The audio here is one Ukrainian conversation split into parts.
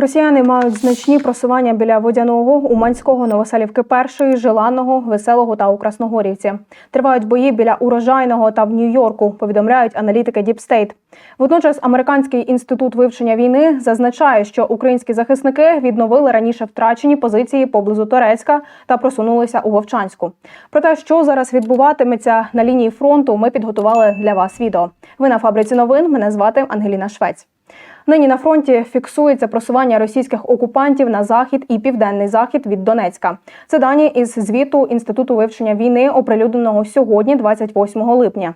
Росіяни мають значні просування біля водяного, Уманського, Новоселівки першої, Желаного, Веселого та у Красногорівці. Тривають бої біля урожайного та в Нью-Йорку. Повідомляють аналітики Діпстейт. Водночас американський інститут вивчення війни зазначає, що українські захисники відновили раніше втрачені позиції поблизу Торецька та просунулися у Вовчанську. Про те, що зараз відбуватиметься на лінії фронту, ми підготували для вас відео. Ви на фабриці новин. Мене звати Ангеліна Швець. Нині на фронті фіксується просування російських окупантів на захід і південний захід від Донецька. Це дані із звіту Інституту вивчення війни, оприлюдненого сьогодні, 28 липня.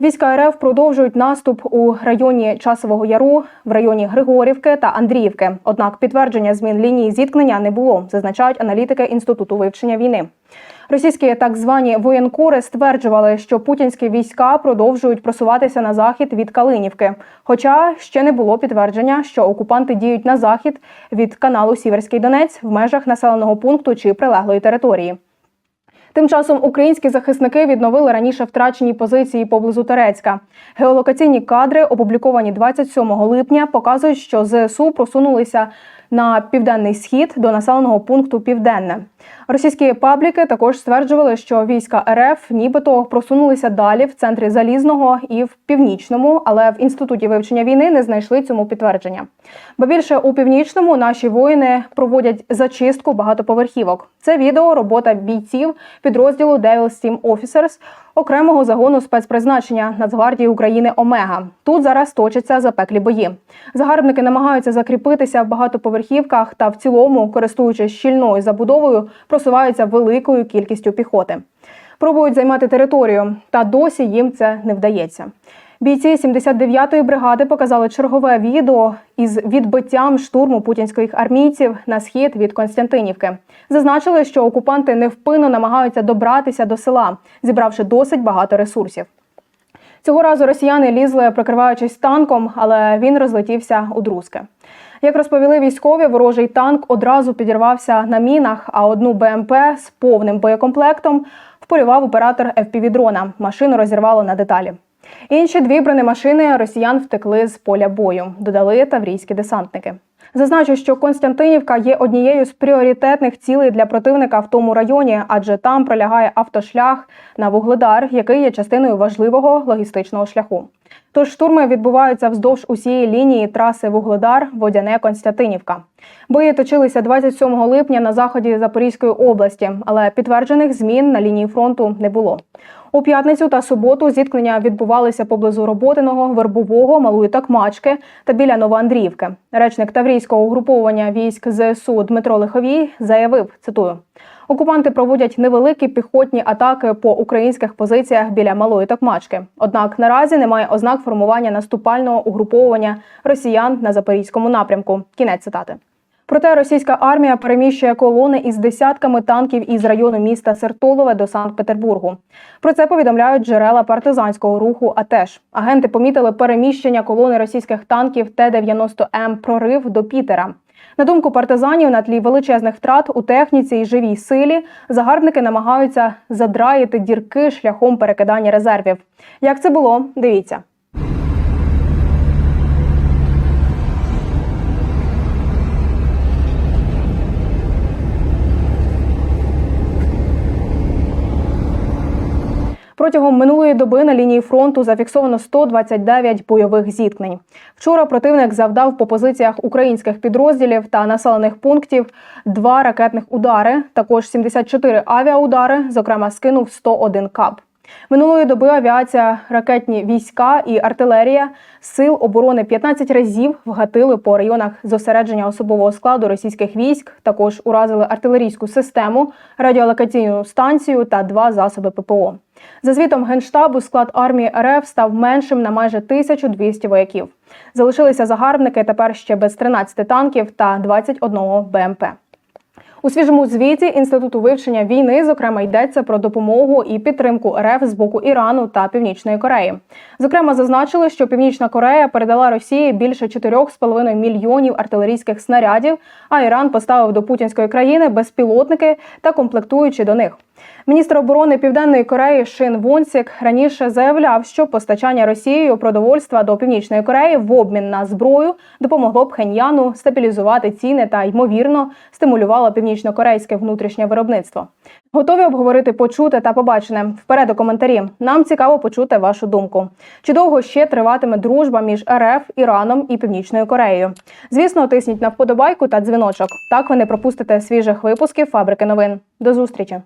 Війська РФ продовжують наступ у районі Часового Яру, в районі Григорівки та Андріївки. Однак підтвердження змін лінії зіткнення не було, зазначають аналітики Інституту вивчення війни. Російські так звані воєнкори стверджували, що путінські війська продовжують просуватися на захід від Калинівки. Хоча ще не було підтвердження, що окупанти діють на захід від каналу Сіверський Донець в межах населеного пункту чи прилеглої території. Тим часом українські захисники відновили раніше втрачені позиції поблизу Терецька. Геолокаційні кадри, опубліковані 27 липня, показують, що ЗСУ просунулися на південний схід до населеного пункту Південне. Російські пабліки також стверджували, що війська РФ нібито просунулися далі в центрі залізного і в північному, але в інституті вивчення війни не знайшли цьому підтвердження. Бо більше у північному наші воїни проводять зачистку багатоповерхівок. Це відео робота бійців підрозділу Devil Team Officers, окремого загону спецпризначення Нацгвардії України Омега. Тут зараз точаться запеклі бої. Загарбники намагаються закріпитися в багатоповерхівках та в цілому, користуючись щільною забудовою, просуваються великою кількістю піхоти. Пробують займати територію, та досі їм це не вдається. Бійці 79-ї бригади показали чергове відео із відбиттям штурму путінських армійців на схід від Константинівки. Зазначили, що окупанти невпинно намагаються добратися до села, зібравши досить багато ресурсів. Цього разу росіяни лізли, прикриваючись танком, але він розлетівся у друзки. Як розповіли військові, ворожий танк одразу підірвався на мінах, а одну БМП з повним боєкомплектом вполював оператор FPV-дрона. Машину розірвало на деталі. Інші дві бронемашини росіян втекли з поля бою, додали таврійські десантники. Зазначу, що Константинівка є однією з пріоритетних цілей для противника в тому районі, адже там пролягає автошлях на Вугледар, який є частиною важливого логістичного шляху. Тож штурми відбуваються вздовж усієї лінії траси Вугледар, Водяне, Константинівка. Бої точилися 27 липня на заході Запорізької області, але підтверджених змін на лінії фронту не було. У п'ятницю та суботу зіткнення відбувалися поблизу Роботиного, Вербового, Малої Такмачки та біля Новоандріївки. Речник Таврійського угруповання військ ЗСУ Дмитро Лиховій заявив: цитую. Окупанти проводять невеликі піхотні атаки по українських позиціях біля малої Токмачки. Однак наразі немає ознак формування наступального угруповування росіян на запорізькому напрямку. Кінець цитати. Проте російська армія переміщує колони із десятками танків із району міста Сертолове до Санкт-Петербургу. Про це повідомляють джерела партизанського руху. АТЕШ. агенти помітили переміщення колони російських танків Т-90М прорив до Пітера. На думку партизанів, на тлі величезних втрат у техніці і живій силі загарбники намагаються задраїти дірки шляхом перекидання резервів. Як це було? Дивіться. Протягом минулої доби на лінії фронту зафіксовано 129 бойових зіткнень. Вчора противник завдав по позиціях українських підрозділів та населених пунктів два ракетних удари, також 74 авіаудари, зокрема скинув 101 кап. Минулої доби авіація, ракетні війська і артилерія сил оборони 15 разів вгатили по районах зосередження особового складу російських військ. Також уразили артилерійську систему, радіолокаційну станцію та два засоби ППО. За звітом генштабу, склад армії РФ став меншим на майже 1200 вояків. Залишилися загарбники тепер ще без 13 танків та 21 БМП. У свіжому звіті інституту вивчення війни, зокрема, йдеться про допомогу і підтримку РФ з боку Ірану та Північної Кореї. Зокрема, зазначили, що Північна Корея передала Росії більше 4,5 мільйонів артилерійських снарядів, а Іран поставив до путінської країни безпілотники та комплектуючі до них. Міністр оборони Південної Кореї Шин Вонсік раніше заявляв, що постачання Росією продовольства до Північної Кореї в обмін на зброю допомогло б Хеньяну стабілізувати ціни та ймовірно стимулювало північнокорейське внутрішнє виробництво. Готові обговорити почуте та побачене. Вперед у коментарі. Нам цікаво почути вашу думку. Чи довго ще триватиме дружба між РФ, Іраном і Північною Кореєю? Звісно, тисніть на вподобайку та дзвіночок. Так ви не пропустите свіжих випусків фабрики новин. До зустрічі.